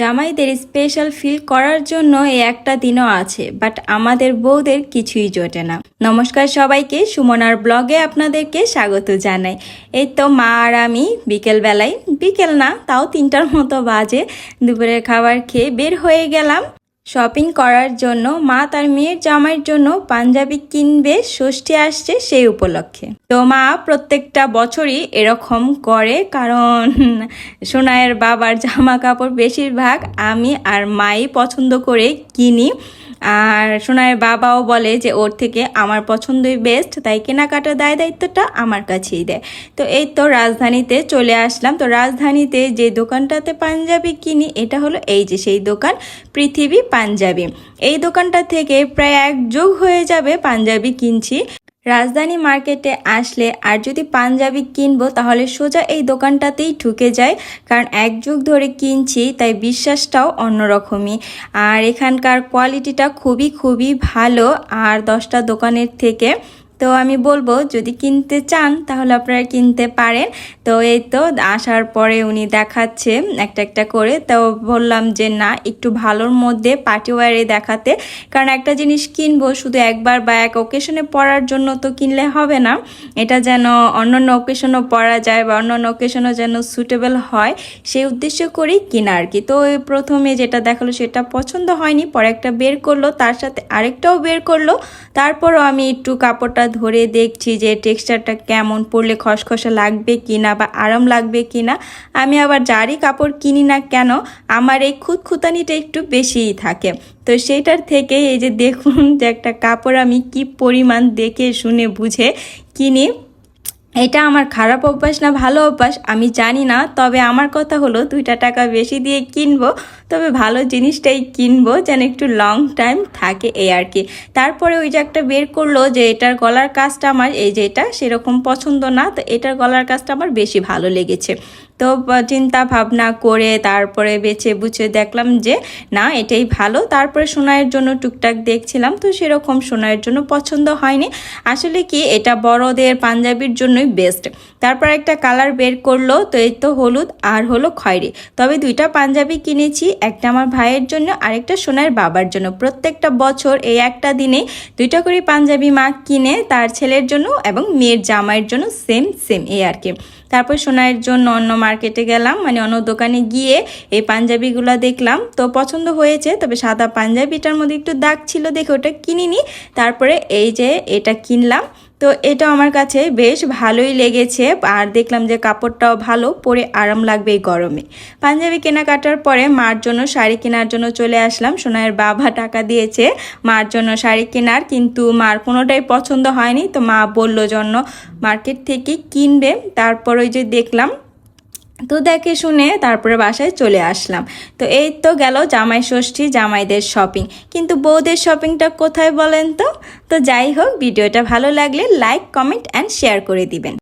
জামাইদের special feel করার জন্য এই একটা দিনও আছে বাট আমাদের বউদের কিছুই জোটে না। নমস্কার সবাইকে, সুমনার ব্লগে আপনাদেরকে স্বাগত জানাই। এই তো মা আর আমি বিকেলবেলায়, বিকেল না, তাও তিনটার মতো বাজে, দুপুরের খাবার খেয়ে বের হয়ে গেলাম। শপিং করার জন্য মা তার মেয়ের জামাইয়ের জন্য পাঞ্জাবি কিনবে, ষষ্ঠী আসছে সেই উপলক্ষে। তো মা প্রত্যেকটা বছরই এরকম করে, কারণ সোনায়ের বাবার জামা কাপড় বেশিরভাগ আমি আর মাই পছন্দ করে কিনি। আর সোনার বাবাও বলে যে ওর থেকে আমার পছন্দই বেস্ট তাই কেনাকাটার দায় দায়িত্বটা আমার কাছেই দেয়। তো এই তো রাজধানীতে চলে আসলাম। তো রাজধানীতে যে দোকানটাতে পাঞ্জাবি কিনি, এটা হলো এই যে সেই দোকান, পৃথিবী পাঞ্জাবি। এই দোকানটা থেকে প্রায় এক যুগ হয়ে যাবে পাঞ্জাবি কিনছি। রাজধানী মার্কেটে আসলে আর যদি পাঞ্জাবি কিনবো, তাহলে সোজা এই দোকানটাতেই ঠুকে যায় কারণ এক যুগ ধরে কিনছি, তাই বিশ্বাসটাও অন্যরকমই। আর এখানকার কোয়ালিটিটা খুবই খুবই ভালো। আর দশটা দোকানের থেকে তো আমি বলব, যদি কিনতে চান, তাহলে আপনারা কিনতে পারেন। তো এই তো, আসার পরে উনি দেখাচ্ছে একটা একটা করে। তো বললাম যে, না, একটু ভালোর মধ্যে পার্টি ওয়ারে দেখাতে। কারণ একটা জিনিস কিনবো, শুধু একবার বা এক ওকেশনে পরার জন্য তো কিনলে হবে না। এটা যেন অন্যান্য ওকেশনও পরা যায় বা অন্যান্য ওকেশনও যেন সুটেবল হয়, সেই উদ্দেশ্য করেই কিনা আর কি। তো প্রথমে যেটা দেখাল, সেটা পছন্দ হয়নি, পরে একটা বের করল, তার সাথে আরেকটাও বের করল। তারপরও আমি একটু কাপড়টা ধরে দেখছি যে টেক্সচারটা কেমন পরলে খসখসা লাগবে কি না বা আরাম লাগবে কি না আমি আবার যারই কাপড় কিনি না কেন, আমার এই খুঁতখুতানিটা একটু বেশিই থাকে। তো সেইটার থেকে এই যে দেখুন যে একটা কাপড় আমি কি পরিমাণ দেখে, শুনে, বুঝে কিনি। এটা আমার খারাপ অভ্যাস না ভালো অভ্যাস, আমি জানি না, তবে আমার কথা হলো দুইটা টাকা বেশি দিয়ে কিনবো, তবে ভালো জিনিসটাই কিনবো, যেন একটু লং টাইম থাকে এই আর কি। তারপরে ওই যে একটা বের করল যে এটার গলার কাজটা আমার, এই যে এটা, সেরকম পছন্দ না, তো এটার গলার কাজটা আমার বেশি ভালো লেগেছে। তো চিন্তা ভাবনা করে তারপরে বেছে বুঝে দেখলাম যে, না, এটাই ভালো। তারপরে সোনাইয়ের জন্য টুকটাক দেখছিলাম, তো সেরকম সোনাইয়ের জন্য পছন্দ হয়নি। আসলে কি, এটা বড়দের পাঞ্জাবির জন্যই বেস্ট তারপর একটা কালার বের করল, তো এই তো হলুদ আর হলো খয়েরি। তবে দুইটা পাঞ্জাবি কিনেছি, একটা আমার ভাইয়ের জন্য, আরেকটা সোনার বাবার জন্য। প্রত্যেকটা বছর এই একটা দিনে দুইটা করে পাঞ্জাবি মা কিনে তার ছেলের জন্য এবং মেয়ের জামাইয়ের জন্য সেম সেম এই আর কি। তারপর সোনাইয়ের জন্য অন্য মার্কেটে গেলাম মানে অন্য দোকানে গিয়ে এই পাঞ্জাবিগুলো দেখলাম। তো পছন্দ হয়েছে, তবে সাদা পাঞ্জাবিটার মধ্যে একটু দাগ ছিল দেখে ওটা কিনিনি। তারপরে এই যে এটা কিনলাম তো এটা আমার কাছে বেশ ভালোই লেগেছে। আর দেখলাম যে কাপড়টাও ভালো, পরে আরাম লাগবে এই গরমে। পাঞ্জাবি কেনাকাটার পরে মার জন্য শাড়ি কেনার জন্য চলে আসলাম। সোনায়ের বাবা টাকা দিয়েছে মার জন্য শাড়ি কেনার, কিন্তু মার কোনোটাই পছন্দ হয়নি। তো মা বলল, জন্য মার্কেট থেকে কিনবে। তারপর ওই যে দেখলাম তো দেখে শুনে তারপরে বাসায় চলে আসলাম। তো এই তো গেল জামাই ষষ্ঠী, জামাইদের শপিং কিন্তু বউদের শপিংটা কোথায় বলেন তো? তো যাই হোক, ভিডিওটা ভালো লাগলে লাইক কমেন্ট অ্যান্ড শেয়ার করে দিবেন।